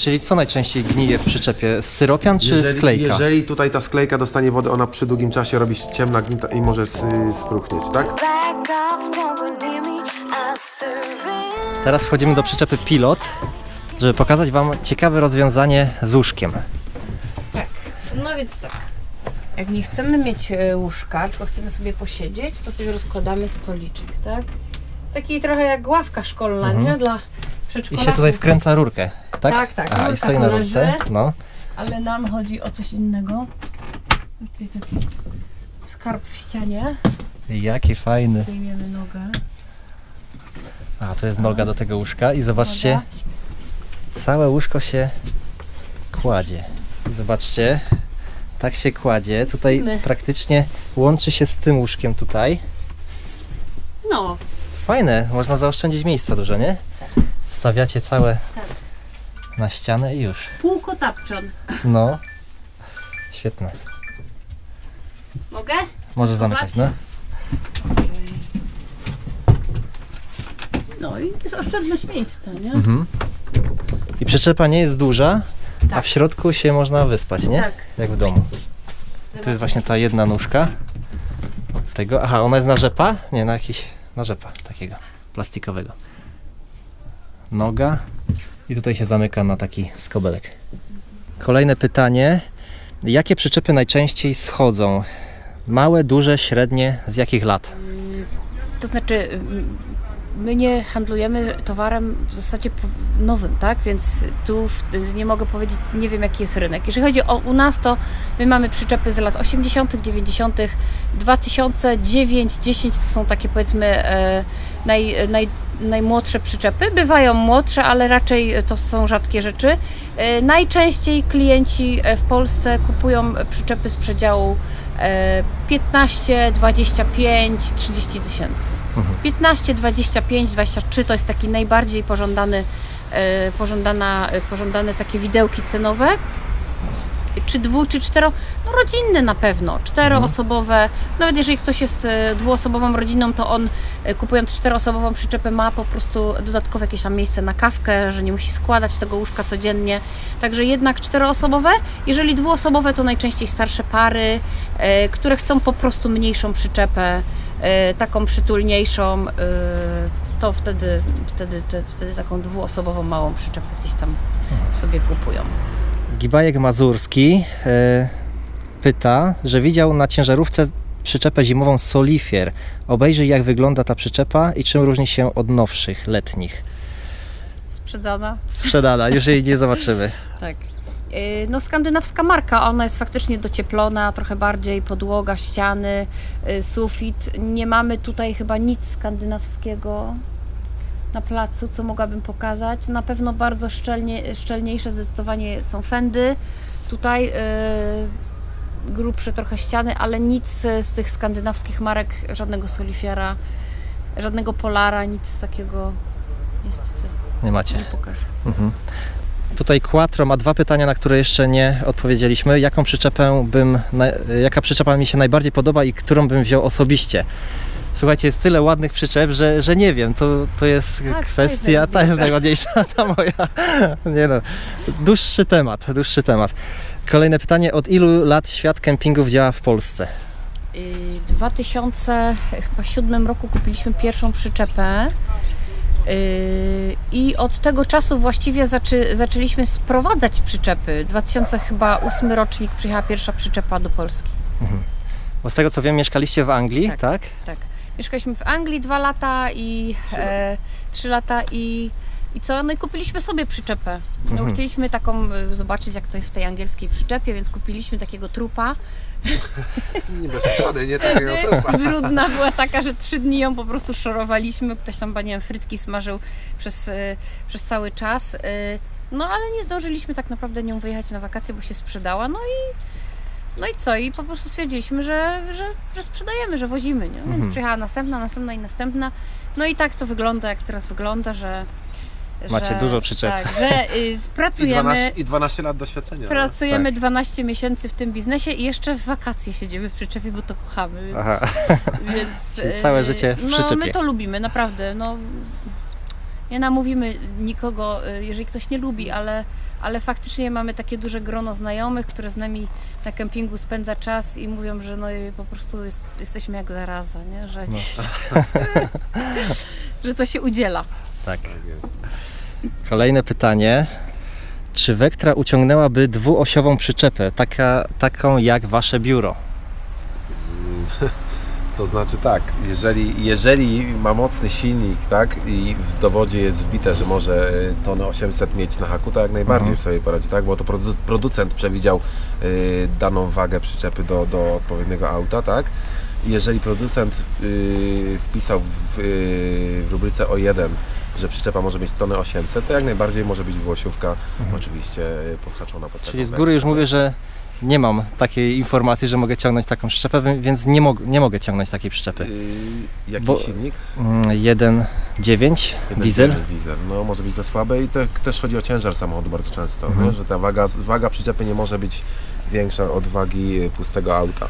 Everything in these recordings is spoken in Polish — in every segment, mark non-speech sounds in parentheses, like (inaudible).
Czyli co najczęściej gnije w przyczepie? Styropian czy sklejka? jeżeli tutaj ta sklejka dostanie wodę, ona przy długim czasie robi się ciemna gnita i może spruchnieć, tak? Teraz wchodzimy do przyczepy Pilot, żeby pokazać Wam ciekawe rozwiązanie z łóżkiem. Tak, no więc tak. Jak nie chcemy mieć e, łóżka, tylko chcemy sobie posiedzieć, to sobie rozkładamy stoliczek, tak? Taki trochę jak ławka szkolna, nie? Dla Mhm. I się tutaj wkręca rurkę, tak? Tak, tak, Aha, i rurka stoi tu na rurce. leży. No. Ale nam chodzi o coś innego. Taki, taki skarb w ścianie. Jaki fajny. Zdejmiemy nogę. A, to jest noga do tego łóżka i zobaczcie, całe łóżko się kładzie. I zobaczcie, tak się kładzie. Tutaj praktycznie łączy się z tym łóżkiem tutaj. No, Fajne, można zaoszczędzić miejsca dużo, nie? Stawiacie całe Tak. na ścianę i już. półkotapczan. No. Świetne. Mogę? Możesz zamykać, no. No i jest oszczędność miejsca, nie? Mhm. I przyczepa nie jest duża, a Tak. w środku się można wyspać, nie? Tak. Jak w domu. Tu jest właśnie ta jedna nóżka. Od tego. Aha, ona jest na rzepa? Nie, na jakiś. Na rzepa takiego plastikowego. Noga. I tutaj się zamyka na taki skobelek. Kolejne pytanie. Jakie przyczepy najczęściej schodzą? Małe, duże, średnie, z jakich lat? To znaczy, mm, my nie handlujemy towarem w zasadzie nowym, tak? Więc tu nie mogę powiedzieć, nie wiem jaki jest rynek. Jeżeli chodzi o u nas, to my mamy przyczepy z lat 80., 90., 2009, 10 to są takie powiedzmy e, naj, naj, najmłodsze przyczepy. Bywają młodsze, ale raczej to są rzadkie rzeczy. E, Najczęściej klienci e, w Polsce kupują przyczepy z przedziału e, 15, 25, 30 tysięcy. 15, 25, 23 to jest taki najbardziej pożądany, e, pożądana, pożądane takie widełki cenowe. Czy dwu, czy cztero, no rodzinne na pewno, czteroosobowe. Nawet jeżeli ktoś jest e, dwuosobową rodziną, to on e, kupując czteroosobową przyczepę ma po prostu dodatkowe jakieś tam miejsce na kawkę, że nie musi składać tego łóżka codziennie. Także jednak czteroosobowe. Jeżeli dwuosobowe, to najczęściej starsze pary, e, które chcą po prostu mniejszą przyczepę, taką przytulniejszą, to wtedy, wtedy, te, wtedy taką dwuosobową małą przyczepę gdzieś tam sobie kupują. Gibajek Mazurski e, pyta, że widział na ciężarówce przyczepę zimową Solifier. Obejrzyj jak wygląda ta przyczepa i czym różni się od nowszych, letnich. Sprzedana? Sprzedana, już jej nie zobaczymy. (laughs) Tak. Yy, No skandynawska marka, ona jest faktycznie docieplona, trochę bardziej podłoga, ściany, yy, sufit. Nie mamy tutaj chyba nic skandynawskiego na placu, co mogłabym pokazać. Na pewno bardzo szczelnie, szczelniejsze zdecydowanie są fendy. Tutaj yy, grubsze trochę ściany, ale nic z tych skandynawskich marek, żadnego Solifiera, żadnego Polara, nic takiego niestety Nie macie. nie pokażę. Mhm. Tutaj Quattro ma dwa pytania, na które jeszcze nie odpowiedzieliśmy. Jaką przyczepę bym, jaka przyczepa mi się najbardziej podoba i którą bym wziął osobiście? Słuchajcie, jest tyle ładnych przyczep, że, że nie wiem, to, to jest Tak, kwestia, ta jest najładniejsza, (laughs) ta moja. Nie no, dłuższy temat, dłuższy temat. Kolejne pytanie, od ilu lat świat kempingów działa w Polsce? W 2007 roku kupiliśmy pierwszą przyczepę. Yy, I od tego czasu właściwie zaczęliśmy sprowadzać przyczepy. 2008 rocznik przyjechała pierwsza przyczepa do Polski. Bo z tego co wiem, mieszkaliście w Anglii, tak? Tak. Tak. Mieszkaliśmy w Anglii dwa lata i e, trzy lata i, i co? No i kupiliśmy sobie przyczepę. No, Mhm. Chcieliśmy taką e, zobaczyć, jak to jest w tej angielskiej przyczepie, więc kupiliśmy takiego trupa. Nie bez przesady, nie takiego trupa. Brudna była taka, że trzy dni ją po prostu szorowaliśmy. Ktoś tam, nie wiem, frytki smażył przez, e, przez cały czas. e, No ale nie zdążyliśmy tak naprawdę nią wyjechać na wakacje, bo się sprzedała. No i, no i co? I po prostu stwierdziliśmy, że, że, że sprzedajemy, że wozimy. Nie? Więc Mhm. przyjechała następna, następna i następna. No i tak to wygląda, jak teraz wygląda, że. Macie że, dużo przyczep. Tak, że y, (laughs) I pracujemy. 12, I 12 lat doświadczenia. Pracujemy Tak. 12 miesięcy w tym biznesie i jeszcze w wakacje siedzimy w przyczepie, bo to kochamy. Więc, Aha. więc, Czyli całe e, życie w No przyczepie. my to lubimy, naprawdę. No, nie namówimy nikogo, y, jeżeli ktoś nie lubi, ale, ale faktycznie mamy takie duże grono znajomych, które z nami na kempingu spędza czas i mówią, że no i po prostu jest, jesteśmy jak zaraza, nie? Że, (laughs) że to się udziela. Tak. Kolejne pytanie. Czy Vectra uciągnęłaby dwuosiową przyczepę, taka, taką jak wasze biuro? (laughs) To znaczy tak, jeżeli, jeżeli ma mocny silnik, tak, i w dowodzie jest wbite, że może y, tonę 800 mieć na haku, to jak najbardziej w sobie poradzi, tak, bo to produ- producent przewidział y, daną wagę przyczepy do, do odpowiedniego auta, tak. I jeżeli producent y, wpisał w, y, w rubryce O1, że przyczepa może mieć tonę 800, to jak najbardziej może być dwuosiówka, oczywiście y, podhaczona pod Czyli z góry już mówię, że nie mam takiej informacji, że mogę ciągnąć taką przyczepę, wi- więc nie, mog- nie mogę ciągnąć takiej przyczepy. Y, jaki Bo- silnik? Mm, 1.9 Jeden diesel. diesel. No może być za słabe i to też chodzi o ciężar samochodu bardzo często, Mhm. że ta waga, waga przyczepy nie może być większa od wagi y, pustego auta.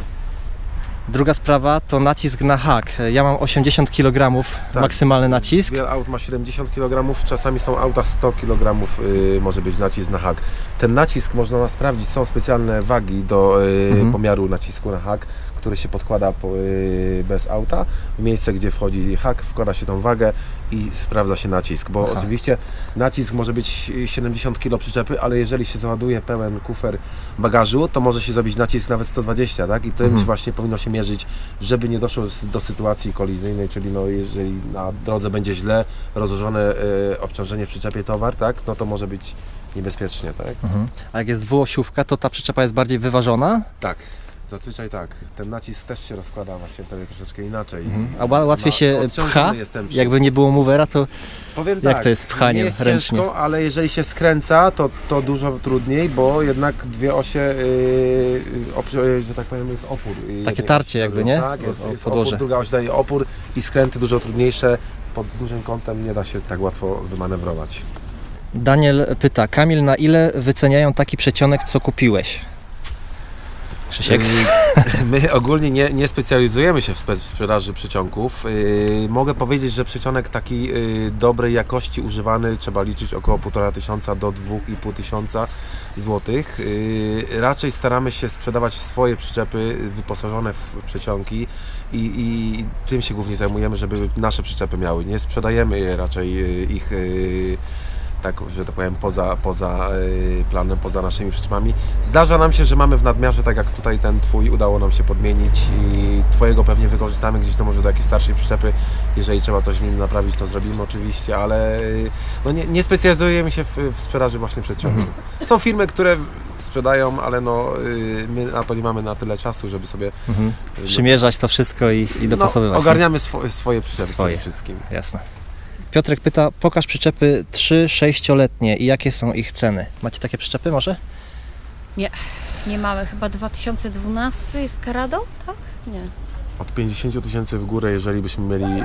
Druga sprawa to nacisk na hak. Ja mam 80 kg Tak. maksymalny nacisk. Wiele aut ma 70 kg, czasami są auta 100 kg y, może być nacisk na hak. Ten nacisk można sprawdzić, są specjalne wagi do y, Mhm. pomiaru nacisku na hak, który się podkłada po, y, bez auta. W miejsce, gdzie wchodzi hak, wkłada się tą wagę i sprawdza się nacisk, bo Aha. oczywiście nacisk może być 70 kg przyczepy, ale jeżeli się załaduje pełen kufer bagażu, to może się zrobić nacisk nawet 120, tak? I tym Mhm. właśnie powinno się mierzyć, żeby nie doszło do sytuacji kolizyjnej, czyli no jeżeli na drodze będzie źle rozłożone e, obciążenie w przyczepie towar, tak? No to może być niebezpiecznie, tak? Mhm. A jak jest dwuosiówka, to ta przyczepa jest bardziej wyważona, Tak. Zazwyczaj tak. Ten nacisk też się rozkłada właśnie wtedy troszeczkę inaczej. Mhm. a ła- łatwiej się odciążony pcha. Jakby nie było movera, to Powiem Jak tak, to jest z pchaniem nie jest ręcznie? Ciężko, ale jeżeli się skręca, to, to dużo trudniej, bo jednak dwie osie, yy, yy, że tak powiem, jest opór. jednej tarcie jakby, nie? Tak, jest, jest podłoże. opór, druga oś daje opór i skręty dużo trudniejsze. Pod dużym kątem nie da się tak łatwo wymanewrować. Daniel pyta, Kamil, na ile wyceniają taki przecionek, co kupiłeś? Krzysiek? Yy, (laughs) My ogólnie nie, nie specjalizujemy się w, spe, w sprzedaży przyciągów. Yy, mogę powiedzieć, że przycionek taki yy, dobrej jakości używany trzeba liczyć około 1,5 tysiąca do 2,5 tysiąca złotych. Yy, raczej staramy się sprzedawać swoje przyczepy wyposażone w przyciągi i, i tym się głównie zajmujemy, żeby nasze przyczepy miały. Nie sprzedajemy raczej yy, ich yy, tak, że tak powiem, poza, poza y, planem, poza naszymi przyczepami. Zdarza nam się, że mamy w nadmiarze, tak jak tutaj ten Twój udało nam się podmienić i Twojego pewnie wykorzystamy gdzieś to może do jakiejś starszej przyczepy. Jeżeli trzeba coś w nim naprawić, to zrobimy oczywiście, ale y, no nie, nie specjalizujemy się w, w sprzedaży właśnie przedsiębiorstw. Są firmy, które sprzedają, ale no, y, my na to nie mamy na tyle czasu, żeby sobie Mhm. Przymierzać to wszystko i, i dopasowywać. No, ogarniamy swo, swoje przyczepy Swoje. przede wszystkim. Jasne. Piotrek pyta, pokaż przyczepy 3-6-letnie i jakie są ich ceny. Macie takie przyczepy może? Nie mamy, chyba 2012 jest Karado, tak? Nie. Od 50 tysięcy w górę, jeżeli byśmy mieli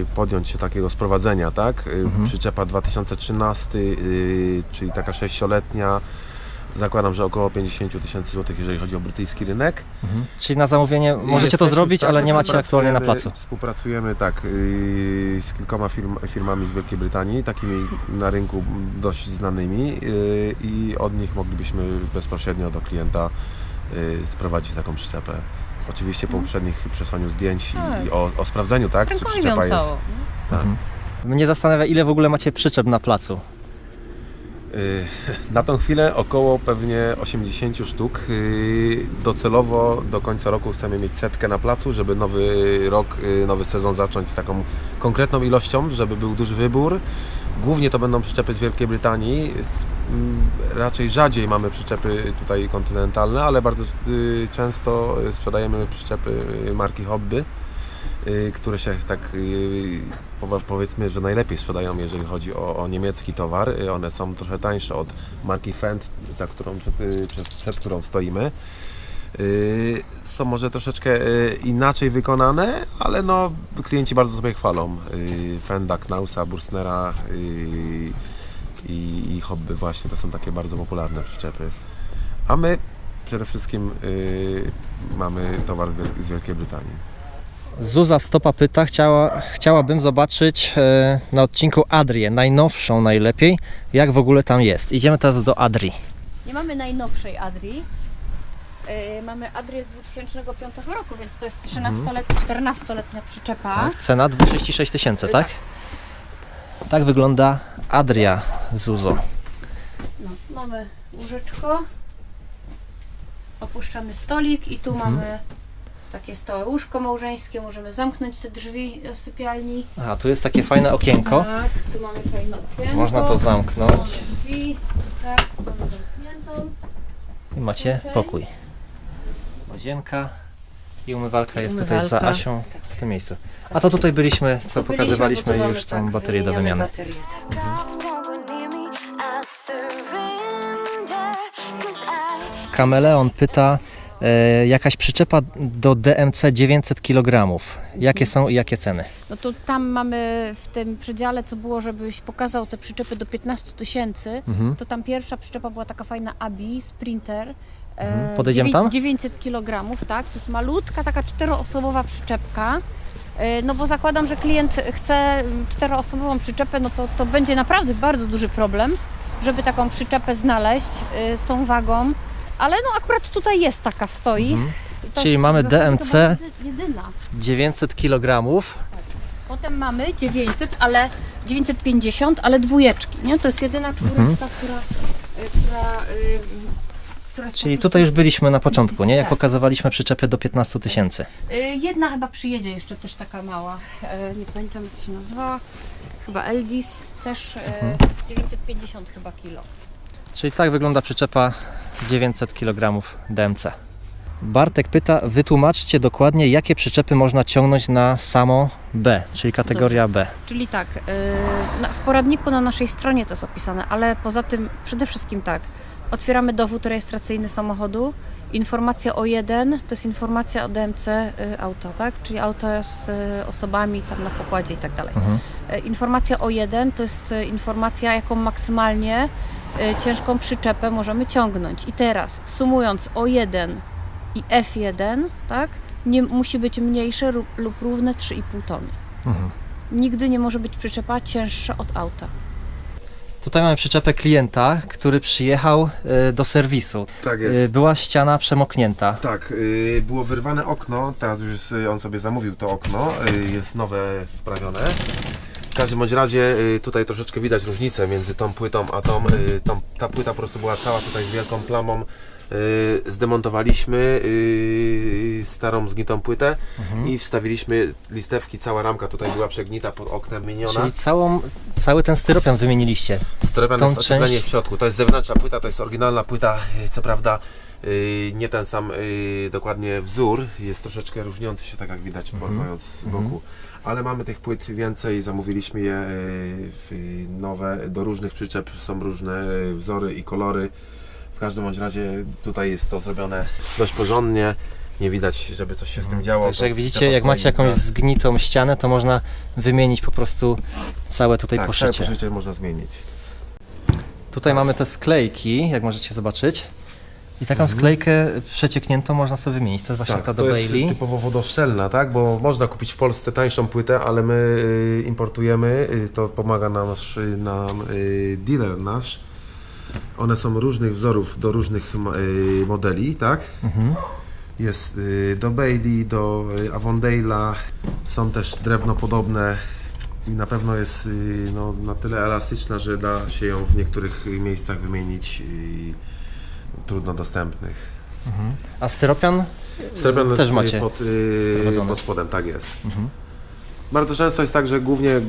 y, podjąć się takiego sprowadzenia, tak? Y, Mhm. Przyczepa 2013, y, czyli taka sześcioletnia, zakładam, że około 50 tysięcy złotych, jeżeli chodzi o brytyjski rynek. Czyli na zamówienie możecie to zrobić, ale nie macie aktualnie na placu. Współpracujemy tak y, z kilkoma firm, firmami z Wielkiej Brytanii, takimi na rynku dość znanymi y, i od nich moglibyśmy bezpośrednio do klienta y, sprowadzić taką przyczepę. Oczywiście po uprzednich przesłaniu zdjęć i, i o, o sprawdzeniu, tak, czy przyczepa jest. Tak. Mhm. Mnie zastanawia, ile w ogóle macie przyczep na placu. Y, (laughs) Na tą chwilę około pewnie 80 sztuk. Y, Docelowo do końca roku chcemy mieć setkę na placu, żeby nowy rok, y, nowy sezon zacząć z taką konkretną ilością, żeby był duży wybór. Głównie to będą przyczepy z Wielkiej Brytanii. Mm, Raczej rzadziej mamy przyczepy tutaj kontynentalne, ale bardzo często sprzedajemy przyczepy marki Hobby, które się tak y, powiedzmy, że najlepiej sprzedają, jeżeli chodzi o, o niemiecki towar. Y, One są trochę tańsze od marki Fendt, za którą, przed, y, przed, którą stoimy. Y, Są może troszeczkę y, inaczej wykonane, ale no, klienci bardzo sobie chwalą. Y, Fenda, Knausa, Burstnera y, i, i Hobby właśnie, to są takie bardzo popularne przyczepy. A my przede wszystkim y, mamy towar z Wielkiej Brytanii. Zuza Stopa pyta, chciała, chciałabym zobaczyć e, na odcinku Adrię, najnowszą najlepiej, jak w ogóle tam jest. Idziemy teraz do Adri. Nie mamy najnowszej Adri. Yy, mamy Adrię z 2005 roku, więc to jest 13-letnia, 14-letnia przyczepa. Tak, cena 236 tysięcy, tak? Tak wygląda Adria Zuzo. No, mamy łóżeczko, opuszczamy stolik i tu Mhm. mamy takie stałe łóżko małżeńskie. Możemy zamknąć te drzwi do sypialni. A tu jest takie fajne okienko. Tak, tu mamy fajne okienko. Można to zamknąć Mamy drzwi, tak, mamy zamkniętą. i macie Okej. pokój. Łazienka i umywalka jest tutaj za. Asią w tym miejscu. A to tutaj byliśmy, co byliśmy, pokazywaliśmy już tą tak, baterię do wymiany. baterię, tak. I Kameleon pyta, jakaś przyczepa do DMC 900 kg. Jakie są i jakie ceny? No to tam mamy w tym przedziale, co było, żebyś pokazał te przyczepy do 15 tysięcy, Mhm. to tam pierwsza przyczepa była taka fajna Abi, Sprinter. e, Mhm. Podejdziemy tam? 900 kg, tak? To jest malutka, taka czteroosobowa przyczepka. E, No bo zakładam, że klient chce mm, czteroosobową przyczepę, no to, to będzie naprawdę bardzo duży problem, żeby taką przyczepę znaleźć e, z tą wagą. Ale no akurat tutaj jest taka, stoi. Mhm. Czyli mamy DMC. chyba jedyna. 900 kg. Potem mamy 900, ale 950, ale dwójeczki, nie? To jest jedyna czwóreczka, Mhm. która, y, która, y, która Czyli tutaj już byliśmy na początku, nie? Jak Tak. pokazywaliśmy przyczepę do 15 tysięcy. Y, Jedna chyba przyjedzie jeszcze też taka mała, e, nie pamiętam jak się nazywała, chyba Eldis, też Mhm. 950 chyba kilo. Czyli tak wygląda przyczepa 900 kg DMC. Bartek pyta, wytłumaczcie dokładnie, jakie przyczepy można ciągnąć na samo B, czyli kategoria B. Czyli tak, y, w poradniku na naszej stronie to jest opisane, ale poza tym przede wszystkim tak, otwieramy dowód rejestracyjny samochodu, informacja o jeden to jest informacja o DMC y, auta, tak? Czyli auta z y, osobami tam na pokładzie i tak dalej. Mhm. Informacja o jeden to jest informacja, jaką maksymalnie ciężką przyczepę możemy ciągnąć. I teraz sumując O1 i F1, tak? Nie musi być mniejsze lub, lub równe 3,5 tony. Mhm. Nigdy nie może być przyczepa cięższa od auta. Tutaj mamy przyczepę klienta, który przyjechał e, do serwisu. Tak E, Była ściana przemoknięta. Tak, y, było wyrwane okno, teraz już jest, y, on sobie zamówił to okno, y, jest nowe wprawione. W każdym bądź razie y, tutaj troszeczkę widać różnicę między tą płytą a tą, y, tą ta płyta po prostu była cała tutaj z wielką plamą. Y, Zdemontowaliśmy starą zgnitą płytę Mhm. i wstawiliśmy listewki, cała ramka tutaj była przegnita pod oknem miniona. Czyli całą, cały ten styropian wymieniliście. Tą jest ocieplenie część- w środku. To jest zewnętrzna płyta, to jest oryginalna płyta. Co prawda nie ten sam dokładnie wzór, jest troszeczkę różniący się, tak jak widać, porównując z boku. Ale mamy tych płyt więcej, zamówiliśmy je w- nowe. Do różnych przyczep są różne y, wzory i kolory. W każdym bądź razie tutaj jest to zrobione dość porządnie. Nie widać, żeby coś się z tym działo. Także jak widzicie, jak macie jakąś zgnitą ścianę, to można wymienić po prostu całe tutaj tak, poszycie. poszycie można zmienić. Tutaj mamy te sklejki, jak możecie zobaczyć. I taką Mhm. sklejkę przeciekniętą można sobie wymienić. To jest właśnie ta do Tak, to jest Bailey. typowo wodoszczelna, tak? Bo można kupić w Polsce tańszą płytę, ale my y, importujemy, y, to pomaga nam, y, nam y, dealer nasz. One są różnych wzorów do różnych modeli, tak? Mhm. Jest do Bailey, do Avondale'a, są też drewnopodobne i na pewno jest no, na tyle elastyczna, że da się ją w niektórych miejscach wymienić trudno dostępnych. A styropian Sterpion też macie pod, y, sprowadzony. pod spodem, tak jest. Mhm. Bardzo często jest tak, że głównie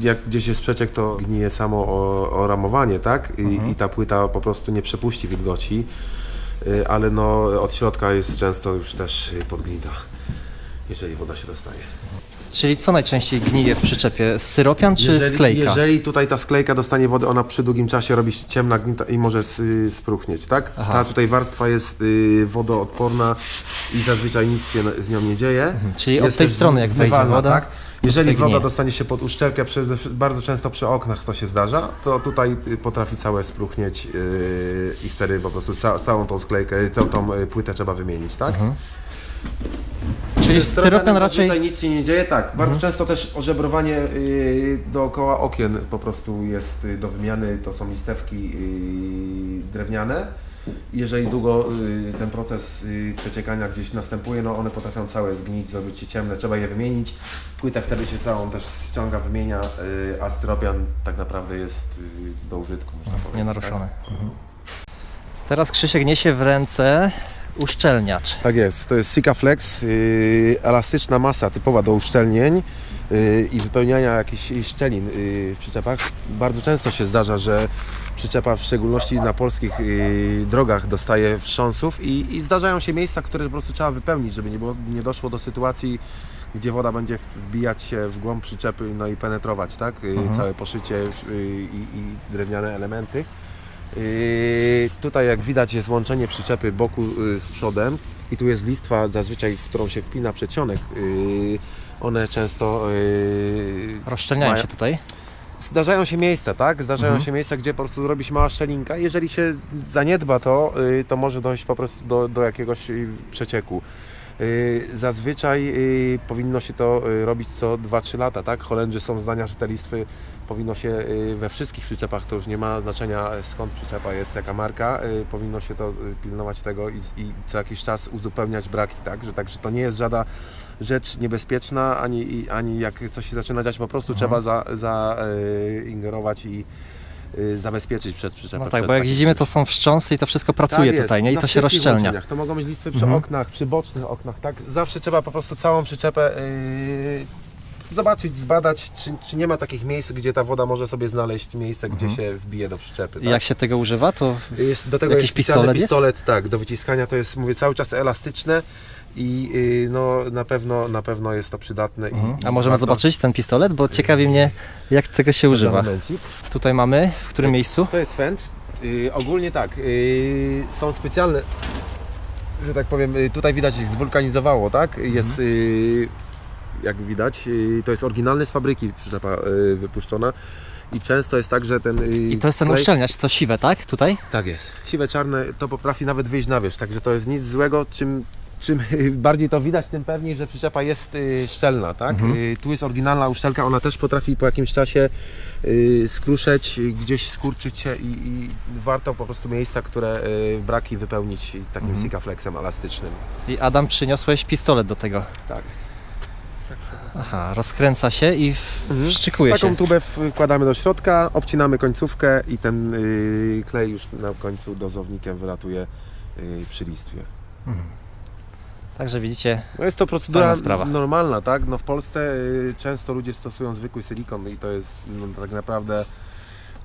jak gdzieś jest przeciek, to gnije samo o, oramowanie, tak? I, Mhm. I ta płyta po prostu nie przepuści wilgoci, y, ale no od środka jest często już też podgnita, jeżeli woda się dostaje. Czyli co najczęściej gnije w przyczepie? Styropian czy sklejka? Jeżeli tutaj ta sklejka dostanie wody, ona przy długim czasie robi się ciemna gnita i może y, spruchnieć, tak? Aha. Ta tutaj warstwa jest y, wodoodporna i zazwyczaj nic się z nią nie dzieje. Mhm. Czyli od Jest tej też strony, jak wejdzie woda, Tak? Jeżeli woda dostanie się pod uszczelkę, bardzo często przy oknach to się zdarza, to tutaj y, potrafi całe spruchnieć yy, i wtedy po prostu ca, całą tą sklejkę, tą, tą y, płytę trzeba wymienić, tak? Mhm. Czyli styropian raczej... zazwyczaj nic się nie dzieje, tak. Bardzo często też ożebrowanie y, dookoła okien po prostu jest y, do wymiany. To są listewki y, drewniane. Jeżeli długo ten proces przeciekania gdzieś następuje, no one potrafią całe zgnić, zrobić się ciemne, trzeba je wymienić. Płytę wtedy się całą też ściąga, wymienia, a styropian tak naprawdę jest do użytku, można powiedzieć. Nienaruszone. Mhm. Teraz Krzysiek niesie w ręce uszczelniacz. Tak jest, to jest Sikaflex, yy, elastyczna masa typowa do uszczelnień yy, i wypełniania jakichś szczelin yy, w przyczepach. Bardzo często się zdarza, że przyczepa w szczególności na polskich yy, drogach dostaje wstrząsów i, i zdarzają się miejsca, które po prostu trzeba wypełnić, żeby nie, było, nie doszło do sytuacji, gdzie woda będzie wbijać się w głąb przyczepy no i penetrować, tak? Yy, Mhm. Całe poszycie yy, i, i drewniane elementy. Yy, tutaj jak widać jest łączenie przyczepy boku yy, z przodem i tu jest listwa zazwyczaj, w którą się wpina przedsionek. Yy, one często Rozszczelniają się tutaj. zdarzają się miejsca, tak? Zdarzają Mhm. się miejsca, gdzie po prostu robi się mała szczelinka. Jeżeli się zaniedba to, to może dojść po prostu do, do jakiegoś przecieku. Zazwyczaj powinno się to robić co 2-3 lata, tak? Holendrzy są zdania, że te listwy powinno się yy, we wszystkich przyczepach, to już nie ma znaczenia e, skąd przyczepa jest, jaka marka, yy, powinno się to yy, pilnować tego i, i co jakiś czas uzupełniać braki, tak? Że, także to nie jest żadna rzecz niebezpieczna, ani, ani jak coś się zaczyna dziać, po prostu Mhm. trzeba za, za yy, ingerować i zabezpieczyć przed przyczepą. No tak, bo jak jeździmy, czymś. to są wstrząsy i to wszystko pracuje Tak tutaj, nie? I to się rozszczelnia. łączeniach. To mogą być listwy przy Mhm. oknach, przy bocznych oknach, tak? Zawsze trzeba po prostu całą przyczepę zobaczyć, zbadać, czy, czy nie ma takich miejsc, gdzie ta woda może sobie znaleźć miejsce, gdzie Mhm. się wbije do przyczepy. Tak? jak się tego używa, to Jest, do tego Jakiś jest specjalny pistolet jest? pistolet, tak, do wyciskania to jest, mówię, cały czas elastyczne i yy, no, na, pewno, na pewno jest to przydatne. Mhm. i A możemy warto- zobaczyć ten pistolet, bo ciekawi mnie, jak tego się używa. Tutaj mamy, w którym miejscu? To jest fend. Yy, ogólnie tak, yy, są specjalne, że tak powiem, yy, tutaj widać, zwulkanizowało, tak? Jest, yy, jak widać, to jest oryginalny z fabryki przyczepa yy, wypuszczona. I często jest tak, że ten. yy, I to jest ten klej- uszczelniacz, to siwe, tak? Tutaj? Tak jest. Siwe, czarne to potrafi nawet wyjść na wierzch, także to jest nic złego. Czym, czym (laughs) bardziej to widać, tym pewniej, że przyczepa jest yy, szczelna, tak? Mhm. Tu jest oryginalna uszczelka, ona też potrafi po jakimś czasie skruszeć, gdzieś skurczyć się i, i warto po prostu miejsca, które braki wypełnić takim Mhm. sikaflexem elastycznym. I Adam przyniosłeś pistolet do tego. Tak. Aha, rozkręca się i Mhm. Taką się. tubę wkładamy do środka, obcinamy końcówkę i ten yy, klej już na końcu dozownikiem wylatuje yy, przy listwie. Mhm. Także widzicie, No jest to procedura normalna, tak? No w Polsce y, często ludzie stosują zwykły silikon i to jest no, tak naprawdę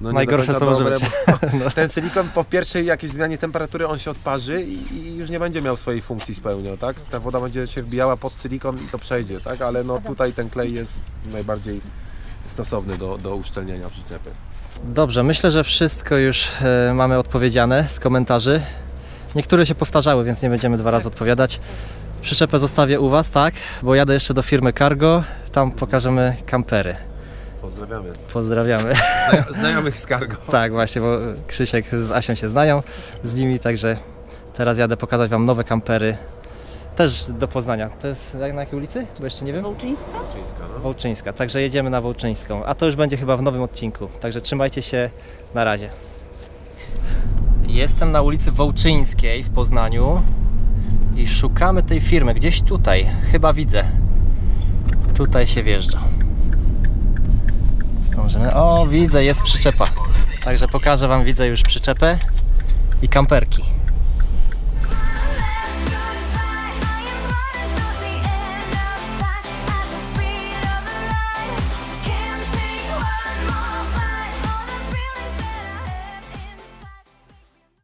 no, Najgorsze, co może dobre, być. (laughs) Ten silikon po pierwszej jakiejś zmianie temperatury on się odparzy i, i już nie będzie miał swojej funkcji spełniał, tak? Ta woda będzie się wbijała pod silikon i to przejdzie, tak? Ale no tutaj ten klej jest najbardziej stosowny do, do uszczelnienia przyczepy. Dobrze, myślę, że wszystko już e, mamy odpowiedziane z komentarzy. Niektóre się powtarzały, więc nie będziemy dwa razy odpowiadać. Przyczepę zostawię u Was, tak? Bo jadę jeszcze do firmy Cargo, tam pokażemy kampery. Pozdrawiamy. Pozdrawiamy. Znajo- (laughs) Znajomych z Cargo. Tak, właśnie, bo Krzysiek z Asią się znają z nimi, także teraz jadę pokazać Wam nowe kampery. Też do Poznania. To jest jak na jakiej ulicy? Bo jeszcze nie wiem. Wołczyńska? Czyńska, no. Wołczyńska, także jedziemy na Wołczyńską, a to już będzie chyba w nowym odcinku, także trzymajcie się, na razie. Jestem na ulicy Wołczyńskiej w Poznaniu i szukamy tej firmy, gdzieś tutaj, chyba widzę. Tutaj się wjeżdża. Zdążymy. O, widzę, jest przyczepa. Także pokażę Wam, widzę już przyczepę i kamperki.